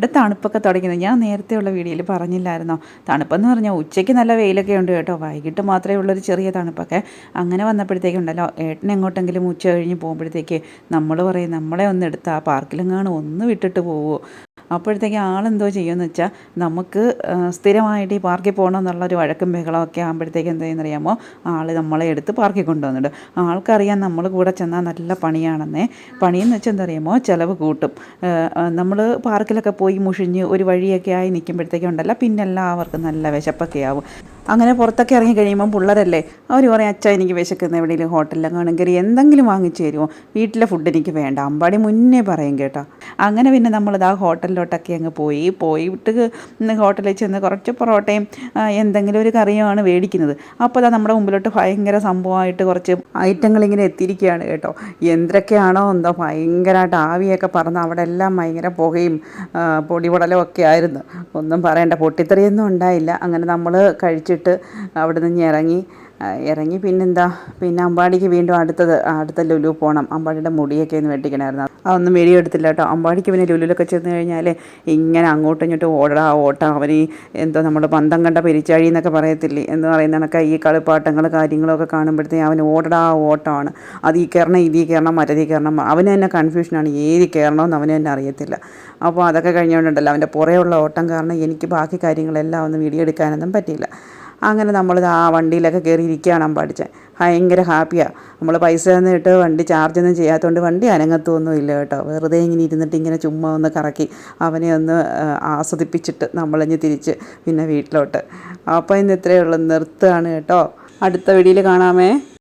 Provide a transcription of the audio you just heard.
ഇവിടെ തണുപ്പൊക്കെ തുടങ്ങുന്നത് ഞാൻ നേരത്തെയുള്ള വീഡിയോയിൽ പറഞ്ഞില്ലായിരുന്നോ? തണുപ്പെന്ന് പറഞ്ഞാൽ ഉച്ചയ്ക്ക് നല്ല വെയിലൊക്കെ ഉണ്ട് കേട്ടോ. വൈകിട്ട് മാത്രമേ ഉള്ളൊരു ചെറിയ തണുപ്പൊക്കെ. അങ്ങനെ വന്നപ്പോഴത്തേക്കുണ്ടല്ലോ ഏട്ടൻ എങ്ങോട്ടെങ്കിലും ഉച്ച കഴിഞ്ഞ് പോകുമ്പോഴത്തേക്ക് നമ്മൾ പറയും നമ്മളെ ഒന്ന് എടുത്ത് ആ പാർക്കിലെങ്ങാണ് ഒന്ന് വിട്ടിട്ട് പോവുമോ അപ്പോഴത്തേക്ക് ആളെന്തോ ചെയ്യുമെന്ന് വെച്ചാൽ നമുക്ക് സ്ഥിരമായിട്ട് ഈ പാർക്കിൽ പോകണം എന്നുള്ളൊരു വഴക്കും ബഹളമൊക്കെ ആകുമ്പോഴത്തേക്ക് എന്ത് ചെയ്യുന്നറിയാമോ? ആൾ നമ്മളെ എടുത്ത് പാർക്കിൽ കൊണ്ടുവന്നിട്ട് ആൾക്കറിയാൻ നമ്മൾ കൂടെ ചെന്നാൽ നല്ല പണിയാണെന്നേ. പണിയെന്ന് വെച്ചാൽ എന്താ അറിയാമോ ചിലവ് കൂട്ടും. നമ്മൾ പാർക്കിലൊക്കെ പോയി മുഷിഞ്ഞ് ഒരു വഴിയൊക്കെ ആയി നിൽക്കുമ്പോഴത്തേക്കും ഉണ്ടല്ല പിന്നെ എല്ലാവർക്കും നല്ല വിശപ്പൊക്കെ ആവും. അങ്ങനെ പുറത്തൊക്കെ ഇറങ്ങി കഴിയുമ്പോൾ പിള്ളേരല്ലേ അവർ പറയും അച്ഛാ എനിക്ക് വിശക്കുന്ന എവിടെയെങ്കിലും ഹോട്ടലിലൊക്കെ ആണെങ്കിൽ എന്തെങ്കിലും വാങ്ങിച്ചു തരുമോ? വീട്ടിലെ ഫുഡ് എനിക്ക് വേണ്ട. അമ്പാടി മുന്നേ പറയും കേട്ടോ. അങ്ങനെ പിന്നെ നമ്മളിത് ആ ഹോട്ടലിലോട്ടൊക്കെ അങ്ങ് പോയി. പോയിട്ട് ഹോട്ടലിൽ ചെന്ന് കുറച്ച് പൊറോട്ടയും എന്തെങ്കിലും ഒരു കറിയുമാണ് മേടിക്കുന്നത്. അപ്പോൾ അതാ നമ്മുടെ മുമ്പിലോട്ട് ഭയങ്കര സംഭവമായിട്ട് കുറച്ച് ഐറ്റങ്ങൾ ഇങ്ങനെ എത്തിയിരിക്കുകയാണ് കേട്ടോ. എന്തൊക്കെയാണോ എന്തോ ഭയങ്കരമായിട്ട് ആവിയൊക്കെ പറന്ന് അവിടെ എല്ലാം ഭയങ്കര പുകയും പൊടിപൊടലും ഒക്കെ ആയിരുന്നു. ഒന്നും പറയണ്ട പൊട്ടിത്തെറിയൊന്നും ഉണ്ടായില്ല. അങ്ങനെ നമ്മൾ കഴിച്ചിട്ട് അവിടെ നിന്ന് ഇറങ്ങി. ഇറങ്ങി പിന്നെന്താ? പിന്നെ അമ്പാടിക്ക് വീണ്ടും അടുത്തത് അടുത്ത ലുലു പോകണം അമ്പാടിയുടെ മുടിയൊക്കെ ഒന്ന് വെട്ടിക്കണമായിരുന്നു അതൊന്നും വെടിയെടുത്തില്ല കേട്ടോ. അമ്പാടിക്ക് പിന്നെ ലുലുലൊക്കെ ചെന്ന് കഴിഞ്ഞാൽ ഇങ്ങനെ അങ്ങോട്ടും ഇങ്ങോട്ടും ഓടാ ഓട്ടം അവന് എന്തോ നമ്മുടെ പന്തം കണ്ട പെരിച്ചാഴി എന്നൊക്കെ പറയത്തില്ലേ? എന്ന് പറയുന്ന കണക്ക് ഈ കളിപ്പാട്ടങ്ങൾ കാര്യങ്ങളൊക്കെ കാണുമ്പോഴത്തേക്കും അവന് ഓടടാ ഓട്ടമാണ് അത് ഈ കയറണം ഇതീ കയറണം മറ്റതീ കയറണം അവന് തന്നെ കൺഫ്യൂഷനാണ് ഏത് കയറണമെന്ന് അവന് തന്നെ അറിയത്തില്ല. അപ്പോൾ അതൊക്കെ കഴിഞ്ഞുകൊണ്ടുണ്ടല്ലോ. അവന്റെ പുറയുള്ള ഓട്ടം കാരണം എനിക്ക് ബാക്കി കാര്യങ്ങളെല്ലാം ഒന്ന് വീഡിയോ എടുക്കാനൊന്നും പറ്റിയില്ല. അങ്ങനെ നമ്മൾ ആ വണ്ടിയിലൊക്കെ കയറി ഇരിക്കുകയാണ് അമ്പാടിച്ചൻ. ഭയങ്കര ഹാപ്പിയാണ് നമ്മൾ പൈസ തന്നിട്ട് വണ്ടി ചാർജൊന്നും ചെയ്യാത്തതുകൊണ്ട് വണ്ടി അനങ്ങത്തൊന്നും ഇല്ല കേട്ടോ. വെറുതെ ഇങ്ങനെ ഇരുന്നിട്ട് ഇങ്ങനെ ചുമ്മാ ഒന്ന് കറക്കി അവനെ ഒന്ന് ആസ്വദിപ്പിച്ചിട്ട് നമ്മളിഞ്ഞ് തിരിച്ച് പിന്നെ വീട്ടിലോട്ട്. അപ്പോൾ ഇന്ന് ഇത്രയേ ഉള്ളൂ. നിർത്തുകയാണ് കേട്ടോ. അടുത്ത വീഡിയോയിൽ കാണാമേ.